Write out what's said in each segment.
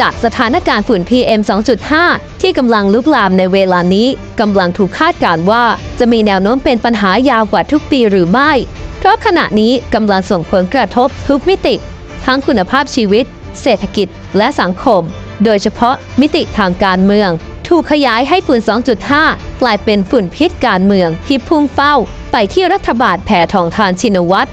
จากสถานการณ์ฝุ่น PM 2.5 ที่กำลังลุกลามในเวลานี้กำลังถูกคาดการณ์ว่า จะมีแนวโน้มเป็นปัญหายาวกว่าทุกปีหรือไม่ เพราะขณะนี้กำลังส่งผลกระทบทุกมิติ ทั้งคุณภาพชีวิต เศรษฐกิจ และสังคม โดยเฉพาะมิติทางการเมือง ถูกขยายให้ฝุ่น 2.5 กลายเป็นฝุ่นพิษการเมืองที่พุ่งเป้า ไปที่รัฐบาลแผ่ทองทานชินวัตร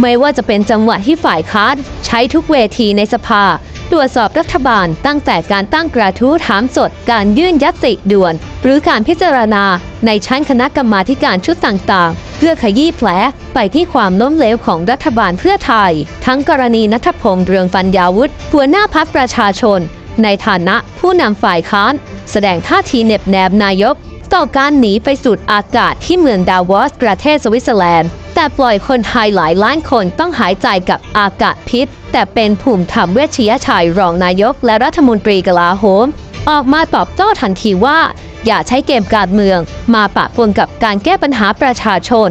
ไม่ว่าจะเป็นจังหวะที่ฝ่ายค้านใช้ทุกเวทีในสภา ตรวจสอบรัฐบาลตั้งแต่การตั้งกระทู้ถามสด การยื่นยัตติด่วน หรือการพิจารณาในชั้นคณะกรรมาการชุดต่างๆ เพื่อขยี้แผลไปที่ความล้มเหลวของรัฐบาลเพื่อไทย ทั้งกรณีนัทพงษ์เรืองปัญญาวุฒิหัวหน้าพักประชาชน ในฐานะผู้นำฝ่ายค้าน แสดงท่าทีเหน็บแนบนายก ต่อการหนีไปสูดอากาศที่เมืองดาวอสประเทศสวิตเซอร์แลนด์ แต่ปล่อยคนไทยหลายล้านคนต้องหายใจกับอากาศพิษ แต่เป็นภูมิธรรมเวชยชัยรองนายกและรัฐมนตรีกลาโหม ออกมาตอบโต้ทันทีว่า อย่าใช้เกมการเมือง มาปะปนกับการแก้ปัญหาประชาชน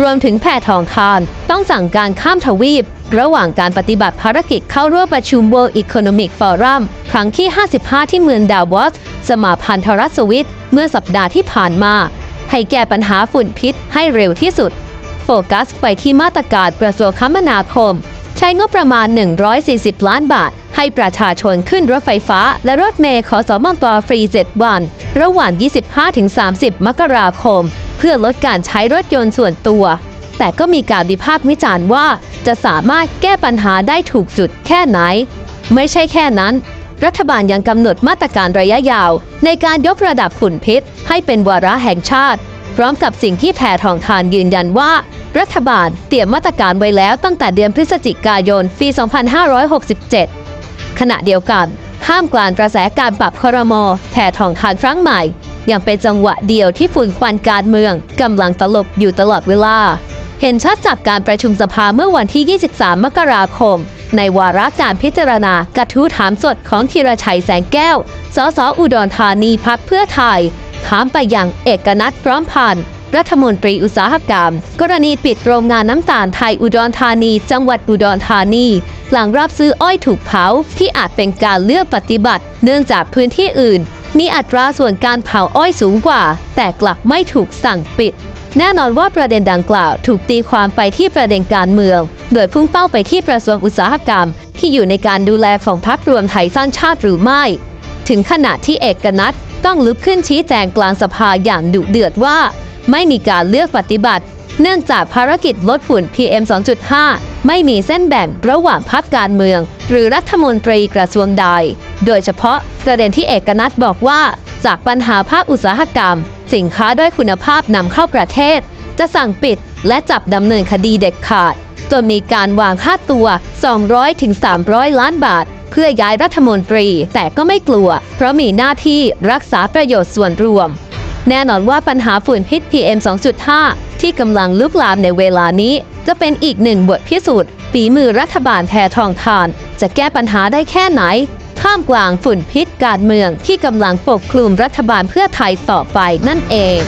รวมถึงแพทองทานต้องสั่งการข้ามทวีป ระหว่างการปฏิบัติภารกิจเข้าร่วมประชุม World Economic Forum ครั้งที่ 55 ที่เมืองดาวอสสมาพันธรัฐสวิตเมื่อสัปดาห์ที่ผ่านมา ให้แก้ปัญหาฝุ่นพิษให้เร็วที่สุด โฟกัสไปที่มาตรการกระทรวงคมนาคม ใช้งบประมาณ 140 ล้านบาท ให้ประชาชนขึ้นรถไฟฟ้า และรถเมล์ขอสมกฟรี 7 วัน ระหว่าง 25-30 มกราคม เพื่อลดการใช้รถยนต์ส่วนตัว แต่ก็มีการวิพากษ์วิจารณ์ว่า จะสามารถแก้ปัญหาได้ถูกจุดแค่ไหน ไม่ใช่แค่นั้น รัฐบาลยังกำหนดมาตรการระยะยาว ในการยกระดับฝุ่นพิษ ให้เป็นวาระแห่งชาติ พร้อมกับสิ่งที่แพทองทานยืนยันว่า รัฐบาลเตรียมมาตรการไว้แล้วตั้งแต่เดือนพฤศจิกายนปี 2567 ขณะเดียวกันห้ามกลานกระแสการปรับครมแพทองทานครั้งใหม่ยังเป็นจังหวะเดียวที่ฝุ่นควันการเมืองกำลังตลบอยู่ตลอดเวลา เห็นชัดจากการประชุมสภาเมื่อวันที่ 23 มกราคม ในวาระการพิจารณากระทู้ถามสดของธีรชัยแสงแก้ว สสอุดรธานีพักเพื่อไทย ถามไปยังเอกนัทพร้อมพันธ์รัฐมนตรีอุตสาหกรรม กรณีปิดโรงงานน้ำตาลไทยอุดรธานี จังหวัดอุดรธานี หลังรับซื้ออ้อยถูกเผาที่อาจเป็นการเลือกปฏิบัติ เนื่องจากพื้นที่อื่น มีอัตราส่วนการเผาอ้อยสูงกว่า แต่กลับไม่ถูกสั่งปิด แน่นอนว่าประเด็นดังกล่าวถูกตีความไปที่ประเด็นการเมือง โดยพุ่งเป้าไปที่กระทรวงอุตสาหกรรม ที่อยู่ในการดูแลของพรรครวมไทยสร้างชาติหรือไม่ ถึงขณะที่เอกนัทต้องลุกขึ้นชี้แจงกลางสภาอย่างดุเดือดว่า ไม่มีการเลือกปฏิบัติ เนื่องจากภารกิจลดฝุ่น PM 2.5 ไม่มีเส้นแบ่งระหว่างพรรคการเมือง หรือรัฐมนตรีกระทรวงใด โดยเฉพาะประเด็นที่เอกนัทบอกว่า จากปัญหาภาคอุตสาหกรรม สินค้าด้อยคุณภาพนำเข้าประเทศ จะสั่งปิดและจับดำเนินคดีเด็ดขาด จนมีการวางค่าตัว 200-300 ล้านบาท เพื่อย้ายรัฐมนตรีแต่ก็ไม่กลัว เพราะมีหน้าที่รักษาประโยชน์ส่วนรวม แน่นอนว่าปัญหาฝุ่นพิษ PM 2.5 ที่กำลังลุกลามในเวลานี้ จะเป็นอีกหนึ่งบทพิสูจน์ฝีมือรัฐบาลแพทองทาน จะแก้ปัญหาได้แค่ไหน ท่ามกลางฝุ่นพิษการเมืองที่กำลังปกคลุมรัฐบาลเพื่อไทยต่อไปนั่นเอง